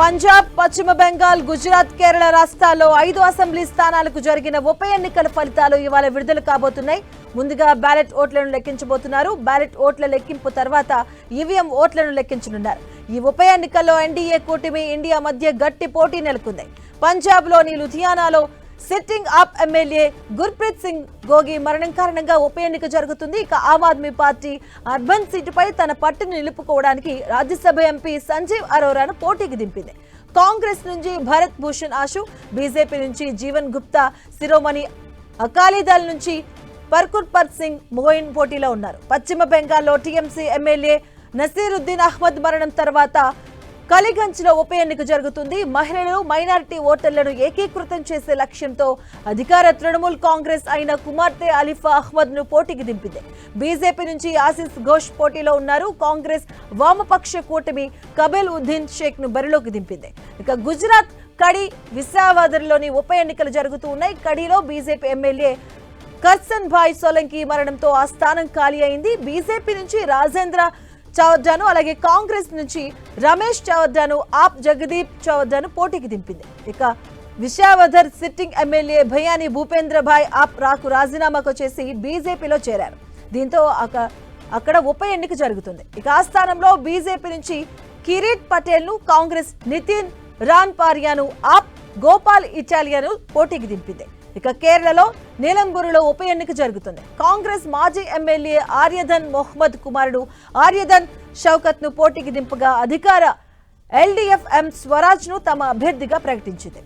పంజాబ్ పశ్చిమ బెంగాల్ గుజరాత్ కేరళ రాష్ట్రాల్లో ఐదు అసెంబ్లీ స్థానాలకు జరిగిన ఉప ఎన్నికల ఫలితాలు ఇవాళ విడుదల కాబోతున్నాయి. ముందుగా బ్యాలెట్ ఓట్లను లెక్కించబోతున్నారు. బ్యాలెట్ ఓట్ల లెక్కింపు తర్వాత ఈవీఎం ఓట్లను లెక్కించనున్నారు. ఈ ఉప ఎన్నికల్లో ఎన్డీఏ కూటమి ఇండియా మధ్య గట్టి పోటీ నెలకొంది. పంజాబ్లోని లుధియానాలో sitting up MLA Gurpreet Singh Gogi మరణం కారణంగా ఉప ఎన్నిక జరుగుతుంది. ఇక ఆమ్ ఆద్మీ పార్టీ అర్బన్ సీటుపై తన పట్టును నిలుపుకోవడానికి రాజ్యసభ ఎంపీ సంజీవ్ అరోరాను పోటీకి దింపింది. కాంగ్రెస్ నుంచి భరత్ భూషణ్ ఆశు బీజేపీ నుంచి జీవన్ గుప్తా శిరోమణి అకాలీదళ్ నుంచి పర్కుర్పర్ సింగ్ మోయిన్ పోటీలో ఉన్నారు. పశ్చిమ బెంగాల్లో టీఎంసీ ఎమ్మెల్యే నసీరుద్దీన్ అహ్మద్ మరణం తర్వాత కలిగంజ్లో ఉప ఎన్నిక జరుగుతుంది. మహిళలు మైనారిటీ ఓటర్లను ఏకీకృతం చేసే లక్ష్యంతో అధికార తృణమూల్ కాంగ్రెస్ అయిన కుమార్తె అలీఫా అహ్మద్ను పోటీకి దింపింది. బీజేపీ నుంచి ఆసిస్ ఘోష్ పోటీలో ఉన్నారు. కాంగ్రెస్ వామపక్ష కూటమి కబీల్ ఉద్దీన్ షేక్ను బరిలోకి దింపింది. ఇక గుజరాత్ కడి విసావదర్లోని ఉప ఎన్నికలు జరుగుతూ ఉన్నాయి. కడిలో బీజేపీ ఎమ్మెల్యే కర్సన్ భాయ్ సోలంకి మరణంతో ఆ స్థానం ఖాళీ అయింది. బీజేపీ నుంచి రాజేంద్ర చౌర్జాను అలాగే కాంగ్రెస్ నుంచి రమేష్ చౌర్జాను ఆప్ జగదీప్ చౌర్జాను పోటీకి దింపింది. ఇక విశావధర్ సిట్టింగ్ ఎమ్మెల్యే భయాని భూపేంద్ర భాయ్ ఆప్ రాకు రాజీనామాకు చేసి బీజేపీలో చేరారు. దీంతో అక్కడ ఉప ఎన్నిక జరుగుతుంది. ఇక ఆ స్థానంలో బీజేపీ నుంచి కిరీట్ పటేల్ను కాంగ్రెస్ నితిన్ రాన్ పారియాను ఆప్ గోపాల్ ఇటాలియాను పోటీకి దింపింది. ఇక కేరళలో నీలంగూరులో ఉప ఎన్నిక జరుగుతుంది. కాంగ్రెస్ మాజీ ఎమ్మెల్యే ఆర్యధన్ మొహమ్మద్ కుమారుడు ఆర్యధన్ షౌకత్ను పోటీకి దింపగా అధికార ఎల్డీఎఫ్ఎం స్వరాజ్ను తమ అభ్యర్థిగా ప్రకటించింది.